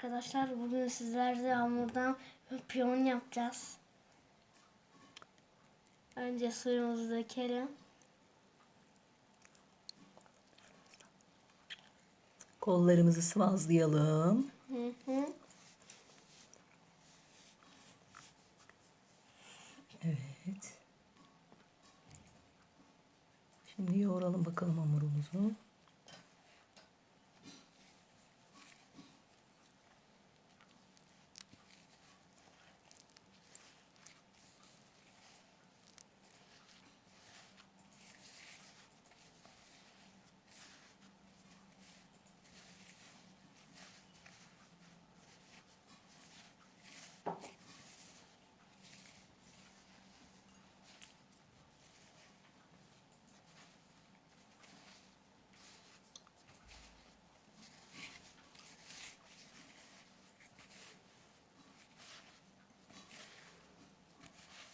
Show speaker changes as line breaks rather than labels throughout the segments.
Arkadaşlar bugün sizlerle hamurdan piyon yapacağız. Önce suyumuzu dökelim.
Kollarımızı sıvazlayalım.
Hı hı.
Evet. Şimdi yoğuralım bakalım hamurumuzu.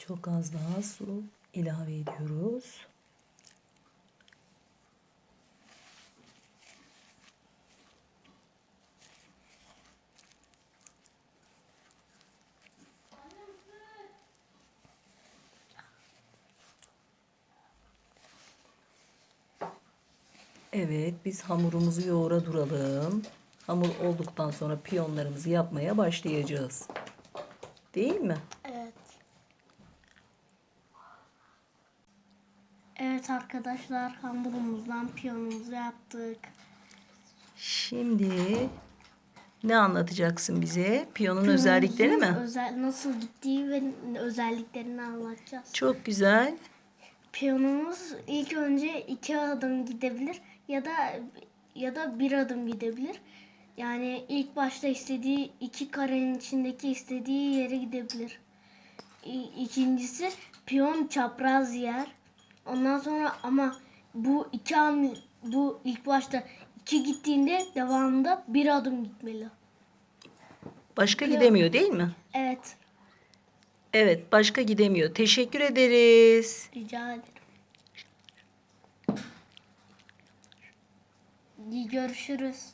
Çok az daha su ilave ediyoruz. Evet, biz hamurumuzu yoğura duralım. Hamur olduktan sonra piyonlarımızı yapmaya başlayacağız. Değil mi?
Evet. Arkadaşlar hamurumuzdan piyonumuzu yaptık.
Şimdi ne anlatacaksın bize? Piyonun özellikleri mi?
Özel, nasıl gittiği ve özelliklerini anlatacağız.
Çok güzel.
Piyonumuz ilk önce iki adım gidebilir ya da ya da bir adım gidebilir. Yani ilk başta istediği iki karenin içindeki istediği yere gidebilir. İkincisi piyon çapraz yer. Ondan sonra ama bu iki ham- bu ilk başta iki gittiğinde devamında bir adım gitmeli.
Başka gidemiyor değil mi?
Evet,
Evet, başka gidemiyor. Teşekkür ederiz.
rica ederim. İyi görüşürüz.